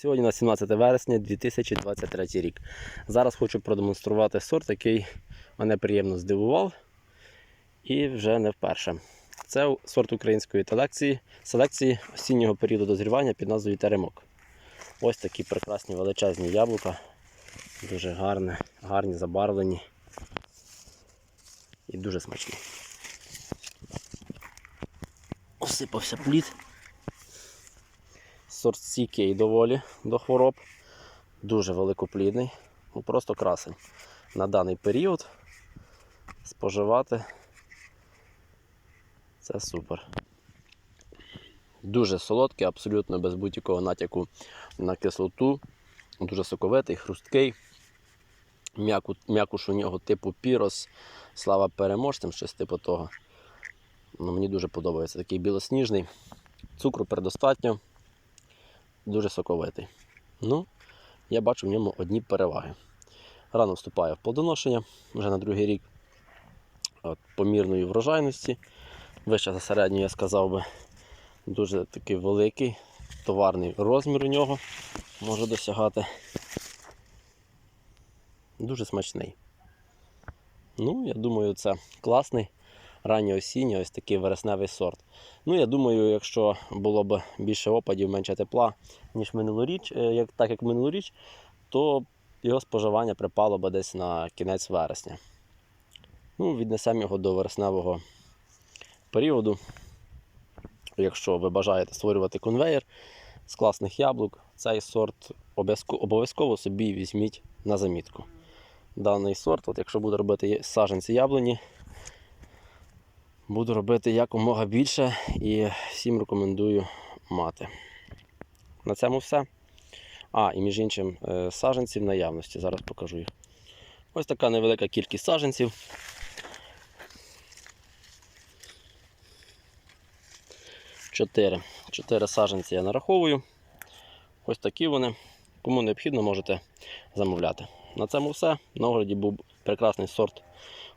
Сьогодні на 17 вересня 2023 рік. Зараз хочу продемонструвати сорт, який мене приємно здивував і вже не вперше. Це сорт української селекції, селекції осіннього періоду дозрівання під назвою Теремок. Ось такі прекрасні величезні яблука, дуже гарні, гарні, забарвлені і дуже смачні. Осипався плід. Сорт стійкий доволі до хвороб. Дуже великоплідний. Ну, просто красень. На даний період споживати це супер. Дуже солодкий, абсолютно без будь-якого натяку на кислоту. Дуже соковитий, хрусткий. М'яку, м'якуш у нього типу пірос, слава переможцям, щось типу того. Ну, мені дуже подобається. Такий білосніжний. Цукру предостатньо дуже соковитий. Ну, я бачу в ньому одні переваги. Рано вступає в плодоношення вже на другий рік От, помірної врожайності. Вище за середню, я сказав би, дуже такий великий, товарний розмір у нього може досягати. Дуже смачний. Ну, я думаю, це класний ранньо осінній, ось такий вересневий сорт. Ну, я думаю, якщо було б більше опадів, менше тепла, ніж минулоріч, е, як, так як минулоріч, то його споживання припало б десь на кінець вересня. Ну, віднесемо його до вересневого періоду. Якщо ви бажаєте створювати конвейер з класних яблук, цей сорт обов'язково собі візьміть на замітку. Даний сорт, от якщо буду робити саджанці яблуні, Буду робити якомога більше і всім рекомендую мати. На цьому все. А, і між іншим, е, саджанців в наявності. Зараз покажу їх. Ось така невелика кількість саджанців. Чотири. Чотири саджанці я нараховую. Ось такі вони. Кому необхідно, можете замовляти. На цьому все. На огляді був прекрасний сорт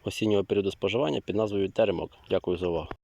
осіннього періоду споживання під назвою Теремок. Дякую за увагу.